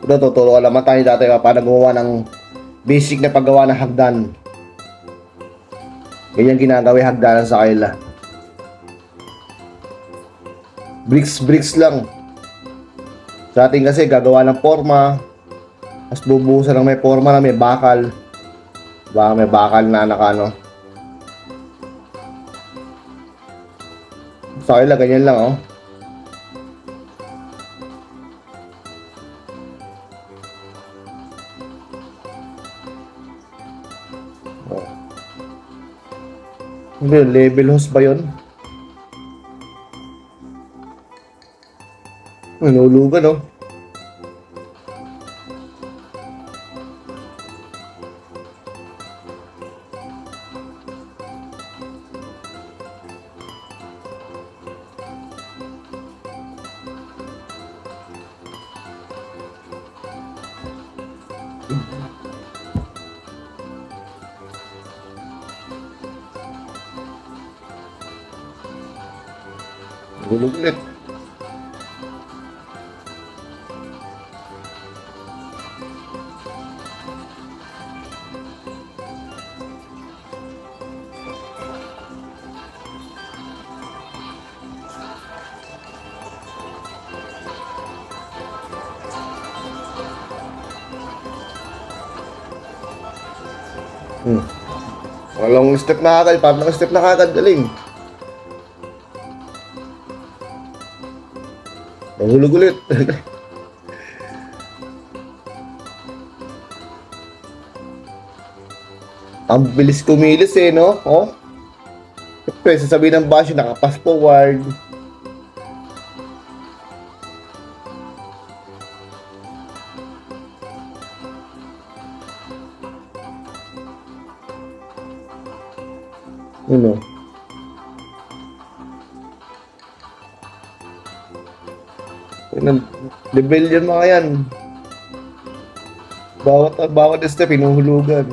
Ito, tuturuan naman tayo dati paano gumawa ng basic na paggawa ng hagdan. Ganyan ginagawa yung hagdanan sa kanila. Bricks, bricks lang. Sa atin kasi gagawa ng forma, tapos bubuhusan ng may forma na may bakal. Baka may bakal na nakano. Sa kanila, ganyan lang oh. Oh. Hindi, level host ba yun? Nululugan, oh. Gulog ulit. Hmm. Walang step na kagad, parang step na kagad, galing. Nahulog ulit. Ang bilis kumilis eh, no? Oh? Siyempre, sasabihin ng basyo, nakapass forward. Yan, level yan mga yan. Bawat, bawat step, hinuhulugan.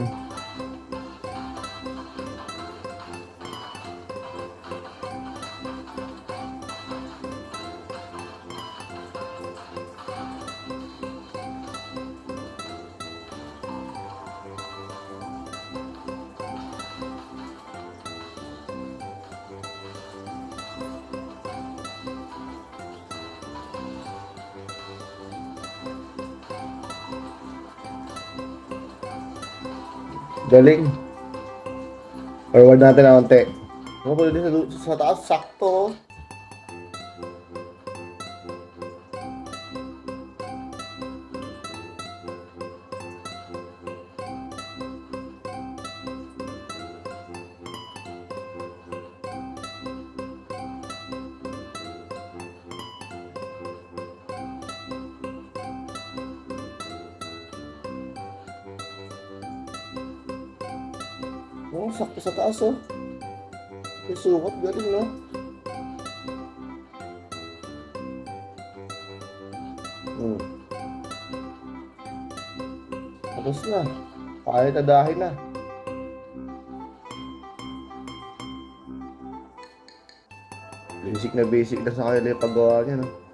Galing. Forward natin na konti. Ano pa din sa, sa taas? Sakto. Oh. Sakto sa taas oh. Yung sukat, galing no? Hmm. Tapos na. Kaya tadahin na. Basic na basic na sa kanila yung paggawa niya, no?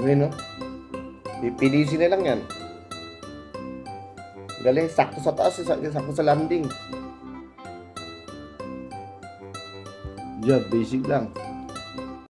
Yun, no? PPDC na lang yan. Galing, sakto sa taas, sakto, sa landing. Yeah, basic lang.